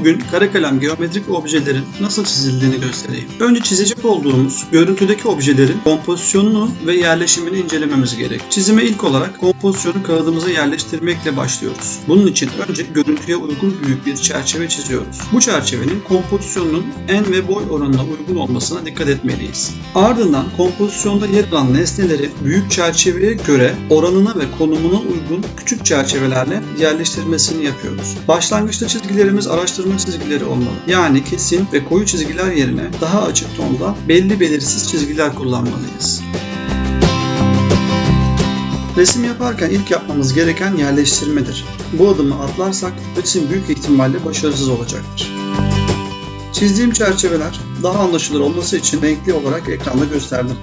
Bugün kara kalem geometrik objelerin nasıl çizildiğini göstereyim. Önce çizecek olduğumuz görüntüdeki objelerin kompozisyonunu ve yerleşimini incelememiz gerek. Çizime ilk olarak kompozisyonu kağıdımıza yerleştirmekle başlıyoruz. Bunun için önce görüntüye uygun büyük bir çerçeve çiziyoruz. Bu çerçevenin kompozisyonunun en ve boy oranına uygun olmasına dikkat etmeliyiz. Ardından kompozisyonda yer alan nesneleri büyük çerçeveye göre oranına ve konumuna uygun küçük çerçevelerle yerleştirmesini yapıyoruz. Başlangıçta çizgilerimiz araştırma çizgileri olmalı. Yani kesin ve koyu çizgiler yerine daha açık tonda belli belirsiz çizgiler kullanmalıyız. Resim yaparken ilk yapmamız gereken yerleştirmedir. Bu adımı atlarsak resim büyük ihtimalle başarısız olacaktır. Çizdiğim çerçeveler daha anlaşılır olması için renkli olarak ekranda gösterdim.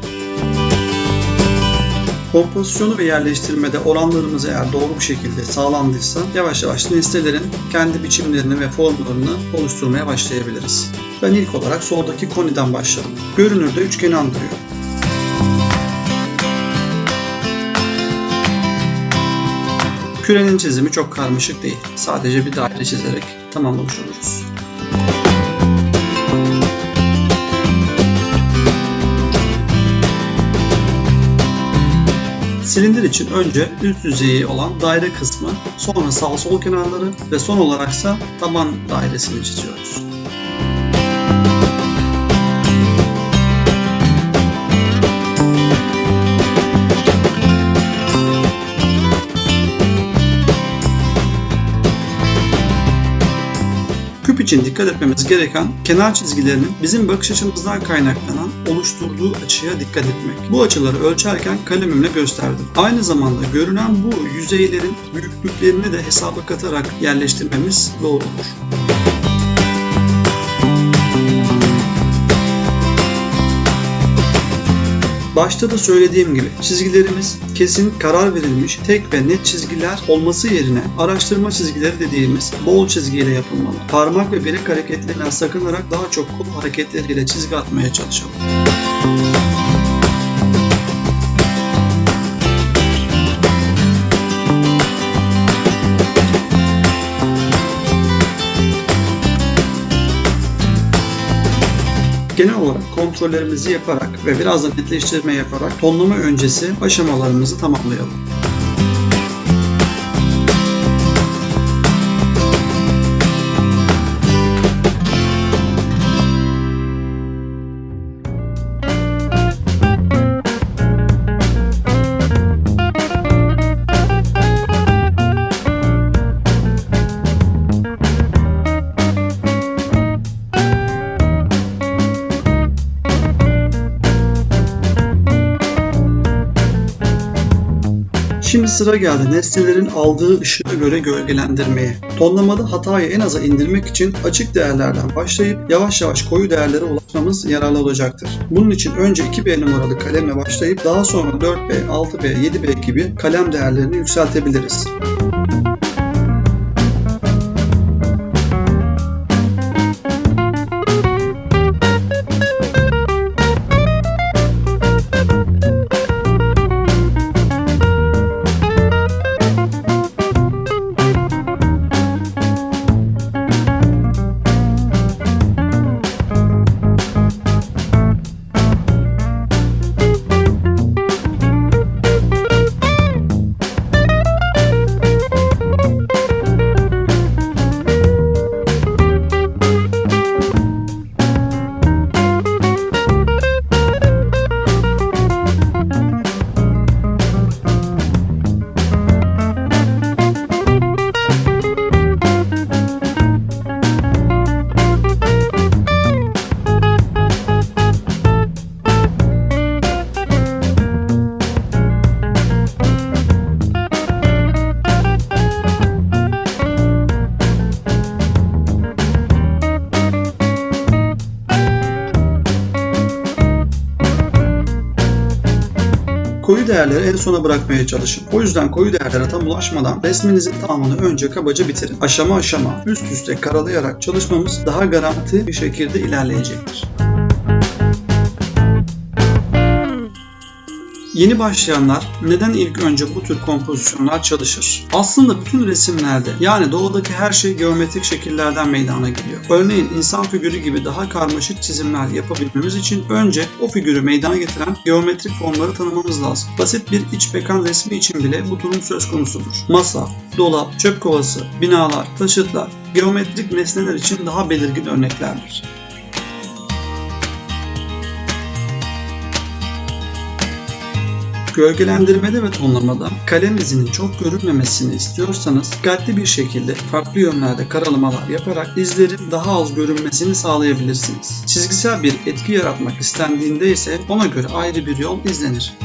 Kompozisyonu ve yerleştirmede oranlarımız eğer doğru bir şekilde sağlandıysa yavaş yavaş nesnelerin kendi biçimlerini ve formlarını oluşturmaya başlayabiliriz. Ben ilk olarak soldaki koniden başladım. Görünürde üçgeni andırıyor. Kürenin çizimi çok karmaşık değil. Sadece bir daire çizerek tamamlamış oluruz. Silindir için önce üst yüzeyi olan daire kısmı, sonra sağ sol kenarları ve son olaraksa taban dairesini çiziyoruz. Küp için dikkat etmemiz gereken kenar çizgilerinin bizim bakış açımızdan kaynaklanan oluşturduğu açıya dikkat etmek. Bu açıları ölçerken kalemimle gösterdim. Aynı zamanda görünen bu yüzeylerin büyüklüklerini de hesaba katarak yerleştirmemiz doğru olur. Başta da söylediğim gibi çizgilerimiz kesin karar verilmiş tek ve net çizgiler olması yerine araştırma çizgileri dediğimiz bol çizgiyle yapılmalı. Parmak ve bilek hareketlerinden sakınarak daha çok kol hareketleriyle çizgi atmaya çalışalım. Genel olarak kontrollerimizi yaparak ve biraz da netleştirme yaparak tonlama öncesi aşamalarımızı tamamlayalım. Sıra geldi nesnelerin aldığı ışığa göre gölgelendirmeye. Tonlamada hatayı en aza indirmek için açık değerlerden başlayıp yavaş yavaş koyu değerlere ulaşmamız yararlı olacaktır. Bunun için önce 2B numaralı kalemle başlayıp daha sonra 4B, 6B, 7B gibi kalem değerlerini yükseltebiliriz. Koyu değerleri en sona bırakmaya çalışın. O yüzden koyu değerlere tam ulaşmadan resminizin tamamını önce kabaca bitirin. Aşama aşama üst üste karalayarak çalışmamız daha garanti bir şekilde ilerleyecektir. Yeni başlayanlar neden ilk önce bu tür kompozisyonlar çalışır? Aslında bütün resimlerde yani doğadaki her şey geometrik şekillerden meydana geliyor. Örneğin insan figürü gibi daha karmaşık çizimler yapabilmemiz için önce o figürü meydana getiren geometrik formları tanımamız lazım. Basit bir iç mekan resmi için bile bu durum söz konusudur. Masa, dolap, çöp kovası, binalar, taşıtlar geometrik nesneler için daha belirgin örneklerdir. Gölgelendirmede ve tonlamada kalem izinin çok görünmemesini istiyorsanız dikkatli bir şekilde farklı yönlerde karalamalar yaparak izlerin daha az görünmesini sağlayabilirsiniz. Çizgisel bir etki yaratmak istendiğinde ise ona göre ayrı bir yol izlenir.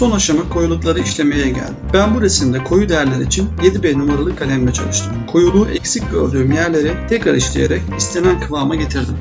Son aşama koyulukları işlemeye geldim. Ben bu resimde koyu değerler için 7B numaralı kalemle çalıştım. Koyuluğu eksik gördüğüm yerleri tekrar işleyerek istenen kıvama getirdim.